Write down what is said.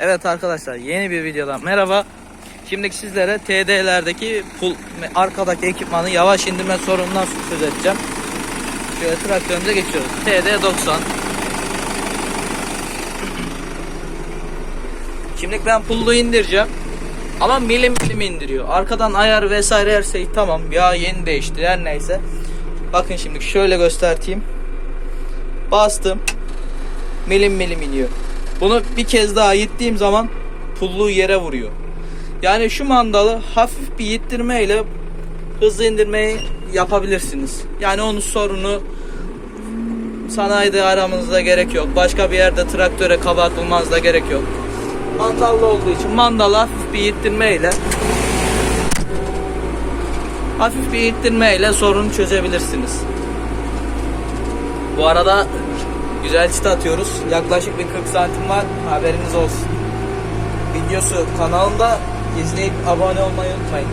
Evet arkadaşlar yeni bir videodan merhaba. Şimdi sizlere TD'lerdeki pul, arkadaki ekipmanı yavaş indirme sorunundan söz edeceğim. Şöyle traktörümüze geçiyoruz. TD 90. Şimdi ben pullu indireceğim. Ama milim milim indiriyor. Arkadan ayar vesaire her şey tamam. Ya yeni değişti her neyse. Bakın şimdi şöyle göstereyim. Bastım. Milim milim iniyor. Bunu bir kez daha yittiğim zaman pulluğu yere vuruyor. Yani şu mandalı hafif bir yittirme ile hızlı indirmeyi yapabilirsiniz. Yani onun sorunu sanayide aramanıza gerek yok. Başka bir yerde traktöre kabahat bulmanıza gerek yok. Mandallı olduğu için mandalı hafif bir ittirme ile hafif bir ittirme ile sorunu çözebilirsiniz. Bu arada güzel çıta atıyoruz. Yaklaşık bir 40 santim var. Haberiniz olsun. Videosu kanalımda izleyip abone olmayı unutmayın.